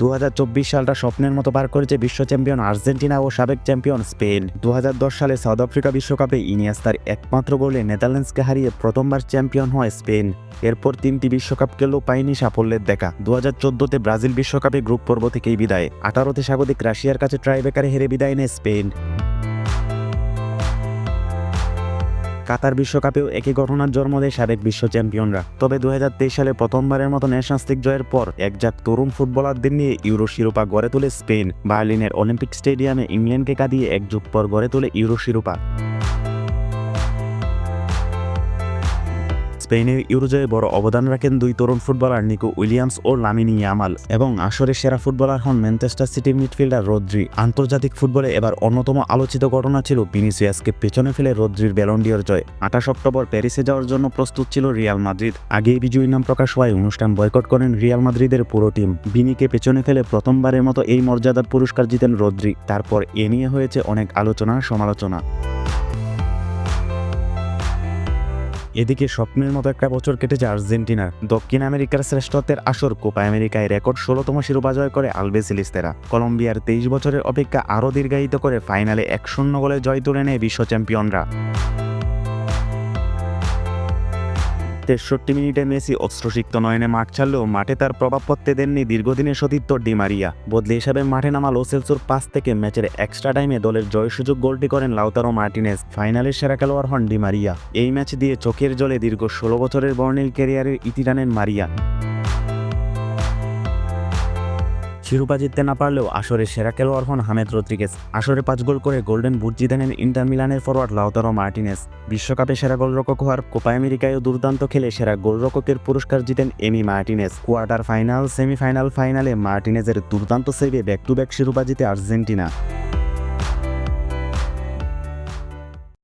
দু হাজার চব্বিশ সালটা স্বপ্নের মতো পার করেছে বিশ্ব চ্যাম্পিয়ন আর্জেন্টিনা ও সাবেক চ্যাম্পিয়ন স্পেন। দু হাজার দশ সালে সাউথ আফ্রিকা বিশ্বকাপে ইনিয়াস্তার একমাত্র গোলে নেদারল্যান্ডসকে হারিয়ে প্রথমবার চ্যাম্পিয়ন হয় স্পেন। এরপর তিনটি বিশ্বকাপ খেলেও পায়নি সাফল্যের দেখা। দু হাজার চোদ্দোতে ব্রাজিল বিশ্বকাপে গ্রুপ পর্ব থেকেই বিদায়। আঠারোতে স্বাগতিক রাশিয়ার কাছে ট্রাইবেকারে হেরে বিদায় নেয় স্পেন। কাতার বিশ্বকাপেও একই ঘটনার জন্ম দেয় সাবেক বিশ্ব চ্যাম্পিয়নরা। তবে দু হাজার তেইশ সালে প্রথমবারের মতো ন্যাশনাল লিগ জয়ের পর একজাক তরুণ ফুটবলারদের নিয়ে ইউরো শিরোপা গড়ে তোলে স্পেন। বার্লিনের অলিম্পিক স্টেডিয়ামে ইংল্যান্ডকে কাঁদিয়ে এক যুগ পর গড়ে তোলে ইউরো শিরোপা। স্পেনের ইউরোজয়ে বড় অবদান রাখেন দুই তরুণ ফুটবলার নিকো উইলিয়ামস ও লামিনি ইয়ামাল এবং আসরের সেরা ফুটবলার হন ম্যানচেস্টার সিটির মিডফিল্ডার রদ্রি। আন্তর্জাতিক ফুটবলে এবার অন্যতম আলোচিত ঘটনা ছিল ভিনিসিয়াসকে পেছনে ফেলে রদ্রির ব্যালন্ডিয়র জয়। আঠাশ অক্টোবর প্যারিসে যাওয়ার জন্য প্রস্তুত ছিল রিয়াল মাদ্রিদ। আগেই বিজয়ী নাম প্রকাশ হওয়ায় অনুষ্ঠান বয়কট করেন রিয়াল মাদ্রিদের পুরো টিম। বিনিকে পেছনে ফেলে প্রথমবারের মতো এই মর্যাদার পুরস্কার জিতেন রদ্রি। তারপর এ নিয়ে হয়েছে অনেক আলোচনা সমালোচনা এদিকে স্বপ্নের মতো একটা বছর কেটেছে আর্জেন্টিনার দক্ষিণ আমেরিকার শ্রেষ্ঠত্বের আসর, কোপা আমেরিকায় রেকর্ড ষোলোতম শিরোপা জয় করে আলবেসিলিস্তেরা কলম্বিয়ার তেইশ বছরের অপেক্ষা আরও দীর্ঘায়িত করে ফাইনালে এক শূন্য গোলে জয় তুলে নেয় বিশ্ব চ্যাম্পিয়নরা। তেষট্টি মিনিটে মেসি অস্ত্রসিক্ত নয়নে মাঠ ছাড়লেও মাঠে তার প্রভাব পড়তে দেননি দীর্ঘদিনের সতীর্থ ডিমারিয়া বদলি হিসাবে মাঠে নামা লোসেলসোর পাস থেকে ম্যাচের এক্সট্রা টাইমে দলের জয় সুযোগ গোলটি করেন লাউতারো মার্টিনেস ফাইনালের সেরা খেলোয়াড় হন ডিমারিয়া এই ম্যাচ দিয়ে চোখের জলে দীর্ঘ ষোলো বছরের বর্ণিল ক্যারিয়ারের ইতি টানেন মারিয়া। শিরোপা জিততে না পারলেও আসরে সেরা খেলোয়াড় হন হামেদ রদ্রিগেস আসরে পাঁচ গোল করে গোল্ডেন বুট জিতে নেন ইন্টার মিলানের ফরওয়ার্ড লাউতারো মার্টিনেস। বিশ্বকাপে সেরা গোলরক্ষক হওয়ার কোপা আমেরিকায়ও দুর্দান্ত খেলে সেরা গোলরক্ষকের পুরস্কার জিতেন Emi Martinez. Quarter final, semifinal, ফাইনালে মার্টিনেজের দুর্দান্ত সেভে ব্যাক টু ব্যাক শিরোপা জিতে আর্জেন্টিনা।